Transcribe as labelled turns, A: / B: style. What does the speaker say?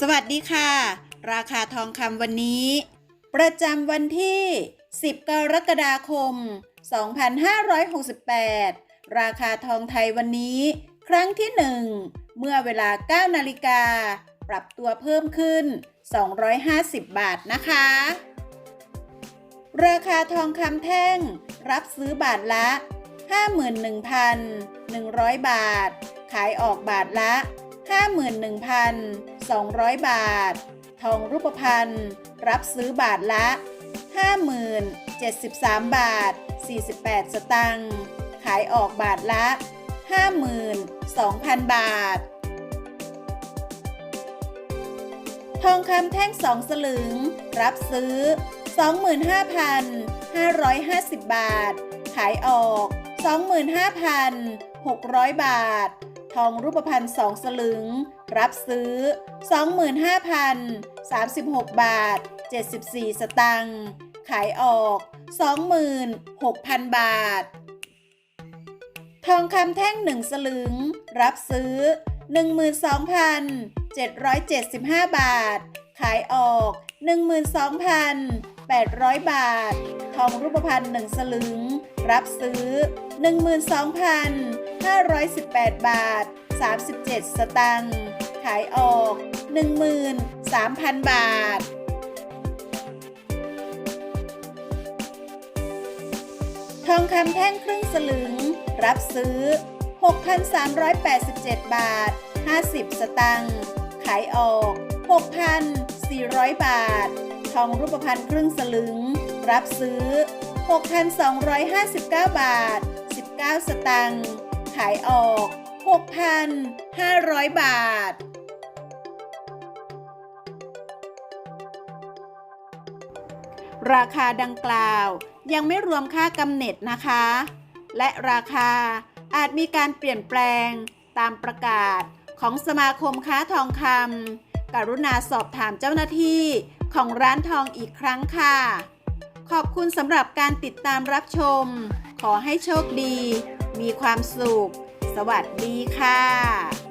A: สวัสดีค่ะ ราคาทองคำวันนี้ ประจำวันที่ 10 กรกฎาคม 2568 ราคาทองไทยวันนี้ ครั้งที่ 1 เมื่อเวลา 9 นาฬิกา ปรับตัวเพิ่มขึ้น 250 บาทนะคะ ราคาทองคำแท่ง รับซื้อบาทละ 51,100 บาท ขายออกบาทละ 51,200 บาท ทองรูปพรรณรับซื้อบาทละ 50,073 บาท 48 สตังค์ขายออกบาทละ 52,000 บาท ทองคำแท่ง2สลึง รับซื้อ 25,550 บาท ขายออก 25,600 บาท ทองรูปพรรณ2สลึง รับซื้อ 25,036 บาท 74 สตังค์ ขายออก 26,000 บาท ทองคำแท่ง1สลึง รับซื้อ 12,775 บาท ขายออก 12,800 บาท ทองรูปพรรณ1สลึง รับซื้อ 12,518 บาท 37 สตังค์ ขายออก 13,000 บาททองคำแท่งครึ่งสลึง รับซื้อ 6,387 บาท 50 สตังค์ ขายออก 6,400 บาท ทองรูปพรรณครึ่งสลึง รับซื้อ 6,259 บาท 19 สตังค์ ขายออก 6,500 บาท ราคาดังกล่าวยังไม่รวมค่ากำเนิดนะคะ และราคาอาจมีการเปลี่ยนแปลงตามประกาศของสมาคมค้าทองคำกรุณาสอบถามเจ้าหน้าที่ของร้านทองอีกครั้งค่ะ ขอบคุณสำหรับการติดตามรับชม ขอให้โชคดี มีความสุข สวัสดีค่ะ